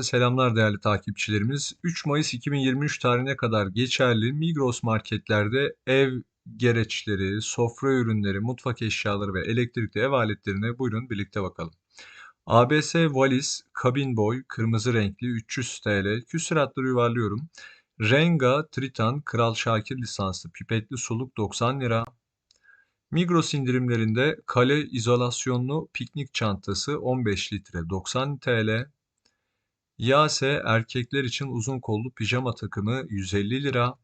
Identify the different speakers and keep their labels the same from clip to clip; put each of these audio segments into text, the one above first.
Speaker 1: Selamlar değerli takipçilerimiz. 3 Mayıs 2023 tarihine kadar geçerli Migros marketlerde ev gereçleri, sofra ürünleri, mutfak eşyaları ve elektrikli ev aletlerine buyurun birlikte bakalım. ABS valiz, kabin boy, kırmızı renkli 300 TL. Küsuratları yuvarlıyorum. Renga, Tritan, Kral Şakir lisanslı pipetli suluk 90 lira. Migros indirimlerinde kale izolasyonlu piknik çantası 15 litre 90 TL. Yase erkekler için uzun kollu pijama takımı 150 lira.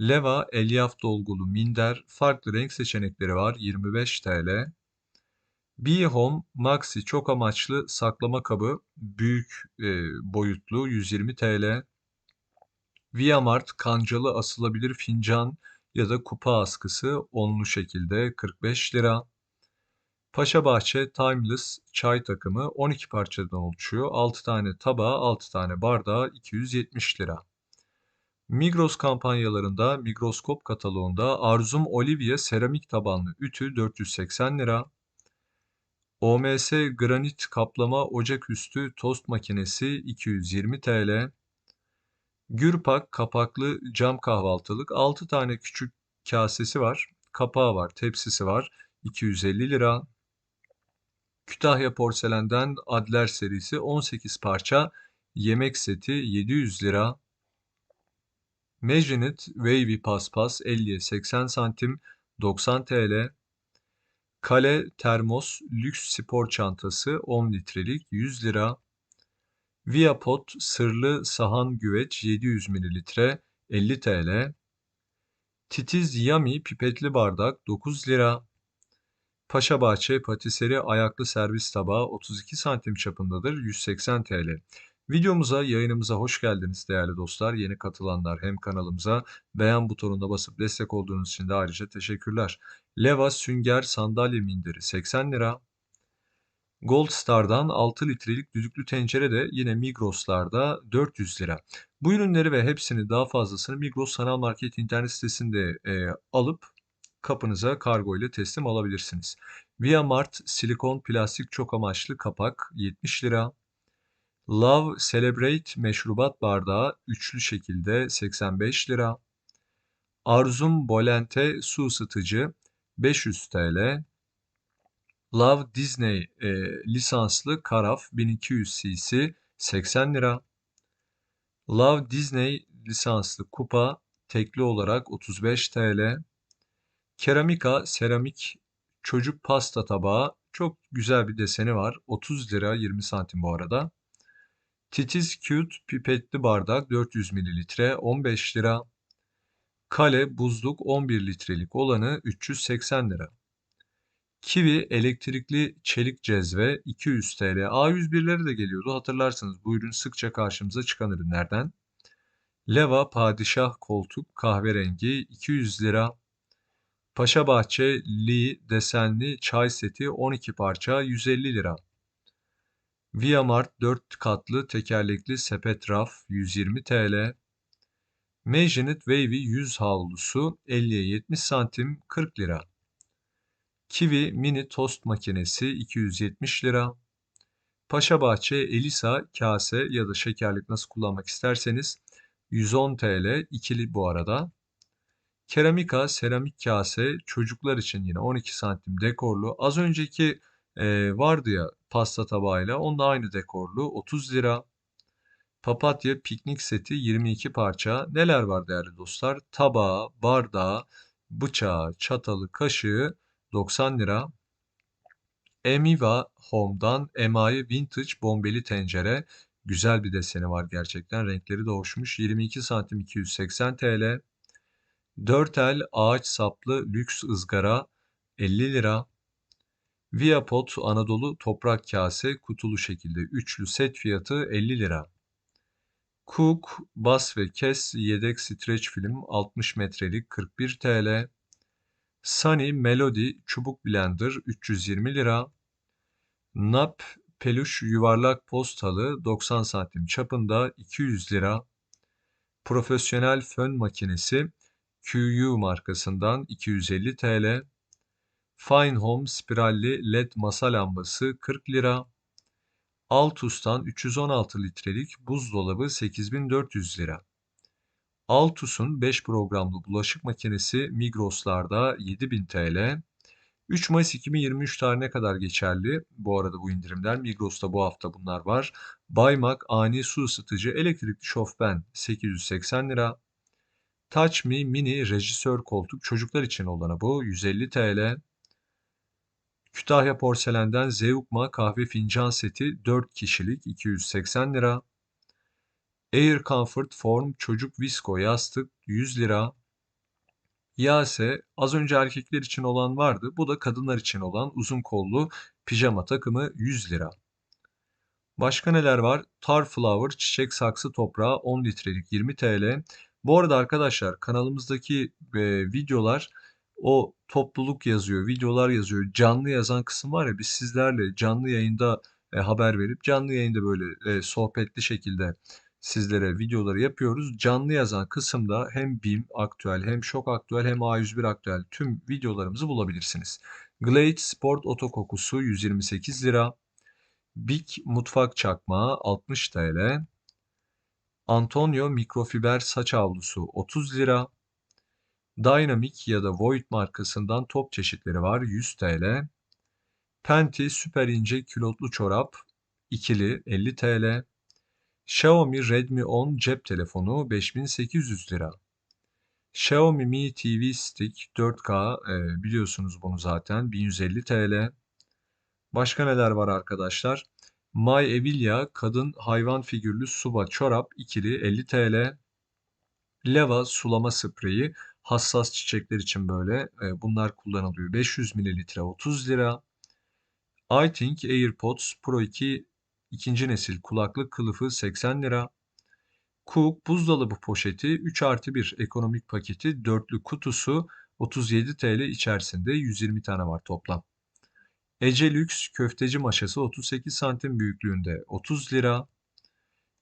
Speaker 1: Leva elyaf dolgulu minder farklı renk seçenekleri var 25 TL. Be Home Maxi çok amaçlı saklama kabı büyük e, boyutlu 120 TL. Viamart kancalı asılabilir fincan ya da kupa askısı onlu şekilde 45 lira. Paşabahçe Timeless çay takımı 12 parçadan oluşuyor. 6 tane tabağı, 6 tane bardağı 270 lira. Migros kampanyalarında Migroskop kataloğunda Arzum Olivia seramik tabanlı ütü 480 lira. OMS granit kaplama ocaküstü tost makinesi 220 TL. Gürpak kapaklı cam kahvaltılık 6 tane küçük kasesi var. Kapağı var, tepsisi var. 250 lira. Kütahya Porselen'den Adler serisi 18 parça yemek seti 700 lira. Mejanit Wavy Paspas 50'ye 80 santim 90 TL. Kale Termos Lüks Spor Çantası 10 litrelik 100 lira. Viapot Sırlı Sahan Güveç 700 mililitre 50 TL. Titiz Yummy Pipetli Bardak 9 lira. Paşabahçe Patiseri ayaklı servis tabağı 32 santim çapındadır 180 TL. Videomuza, yayınımıza hoş geldiniz değerli dostlar. Yeni katılanlar hem kanalımıza beğen butonuna basıp destek olduğunuz için de ayrıca teşekkürler. Leva sünger sandalye minderi 80 lira. Gold Star'dan 6 litrelik düdüklü tencere de yine Migros'larda 400 lira. Bu ürünleri ve hepsini daha fazlasını Migros Sanal Market internet sitesinde e, alıp kapınıza kargo ile teslim alabilirsiniz. Via Mart silikon plastik çok amaçlı kapak 70 lira. Love Celebrate meşrubat bardağı üçlü şekilde 85 lira. Arzum Bolente su ısıtıcı 500 TL. Love Disney e, lisanslı karaf 1200 cc 80 lira. Love Disney lisanslı kupa tekli olarak 35 TL. Keramika seramik çocuk pasta tabağı çok güzel bir deseni var. 30 lira 20 santim bu arada. Titiz Cute pipetli bardak 400 mililitre 15 lira. Kale buzluk 11 litrelik olanı 380 lira. Kiwi elektrikli çelik cezve 200 TL. A101'leri de geliyordu hatırlarsınız bu ürün sıkça karşımıza çıkan ürünlerden. Leva padişah koltuk kahverengi 200 lira. Paşabahçe Lee desenli çay seti 12 parça 150 lira. Viamart 4 katlı tekerlekli sepet raf 120 TL. Maginit Wavy 100 havlusu 50'ye 70 santim 40 lira. Kiwi mini tost makinesi 270 lira. Paşabahçe Elisa kase ya da şekerlik nasıl kullanmak isterseniz 110 TL ikili bu arada. Keramika seramik kase çocuklar için yine 12 santim dekorlu. Az önceki e, vardı ya pasta tabağıyla onda aynı dekorlu 30 lira. Papatya piknik seti 22 parça. Neler var değerli dostlar? Tabağı, bardağı, bıçağı, çatalı, kaşığı 90 lira. Emiva Home'dan emayi vintage bombeli tencere. Güzel bir deseni var gerçekten. Renkleri de hoşmuş. 22 santim 280 TL. 4 el ağaç saplı lüks ızgara 50 lira. Viapot Anadolu toprak kase kutulu şekilde üçlü set fiyatı 50 lira. Cook bas ve kes yedek streç film 60 metrelik 41 TL. Sunny Melody çubuk blender 320 lira. Nap peluş yuvarlak postalı 90 santim çapında 200 lira. Profesyonel fön makinesi QU markasından 250 TL. Fine Home spiralli led masa lambası 40 lira. Altus'tan 316 litrelik buzdolabı 8400 lira. Altus'un 5 programlı bulaşık makinesi Migros'larda 7000 TL. 3 Mayıs 2023 tarihine kadar geçerli. Bu arada bu indirimler Migros'ta bu hafta bunlar var. Baymak ani su ısıtıcı elektrikli şofben 880 lira. Touch Me Mini rejisör koltuk çocuklar için olanı bu 150 TL. Kütahya Porselen'den Zeugma kahve fincan seti 4 kişilik 280 lira. Air Comfort Form çocuk visko yastık 100 lira. Yase az önce erkekler için olan vardı. Bu da kadınlar için olan uzun kollu pijama takımı 100 lira. Başka neler var? Tar Flower çiçek saksı toprağı 10 litrelik 20 TL. Bu arada arkadaşlar kanalımızdaki e, videolar o topluluk yazıyor, videolar yazıyor. Canlı yazan kısım var ya biz sizlerle canlı yayında e, haber verip canlı yayında böyle e, sohbetli şekilde sizlere videoları yapıyoruz. Canlı yazan kısımda hem BİM aktüel hem şok aktüel hem A101 aktüel tüm videolarımızı bulabilirsiniz. Glade Sport Otokokusu 128 lira. Big Mutfak Çakmağı 60 TL. Antonio mikrofiber saç havlusu 30 lira. Dynamic ya da Void markasından top çeşitleri var 100 TL. Penti süper ince külotlu çorap ikili 50 TL. Xiaomi Redmi 10 cep telefonu 5800 lira. Xiaomi Mi TV Stick 4K e, biliyorsunuz bunu zaten 1150 TL. Başka neler var arkadaşlar? My Evilia kadın hayvan figürlü suba çorap ikili 50 TL. Leva sulama spreyi hassas çiçekler için böyle e, bunlar kullanılıyor. 500 ml 30 lira. I Think AirPods Pro 2 ikinci nesil kulaklık kılıfı 80 lira. Cook buzdolabı poşeti 3 artı 1 ekonomik paketi dörtlü kutusu 37 TL içerisinde 120 tane var toplam. Ece Lüks köfteci maşası 38 santim büyüklüğünde 30 lira.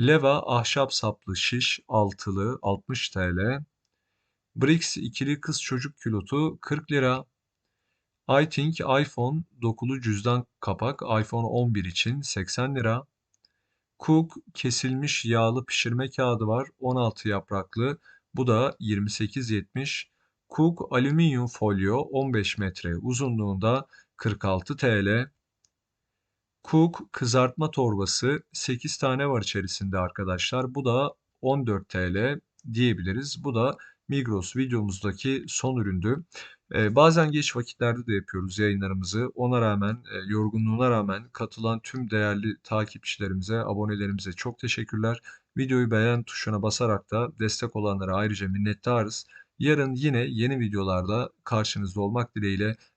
Speaker 1: Leva ahşap saplı şiş altılı 60 TL. Brix ikili kız çocuk külotu 40 lira. I think iPhone dokulu cüzdan kapak iPhone 11 için 80 lira. Cook kesilmiş yağlı pişirme kağıdı var 16 yapraklı bu da 28.70. Cook alüminyum folyo 15 metre uzunluğunda 46 TL. Cook kızartma torbası 8 tane var içerisinde arkadaşlar. Bu da 14 TL diyebiliriz. Bu da Migros videomuzdaki son üründü. Ee, bazen geç vakitlerde de yapıyoruz yayınlarımızı. Ona rağmen, e, yorgunluğuna rağmen katılan tüm değerli takipçilerimize, abonelerimize çok teşekkürler. Videoyu beğen tuşuna basarak da destek olanlara ayrıca minnettarız. Yarın yine yeni videolarda karşınızda olmak dileğiyle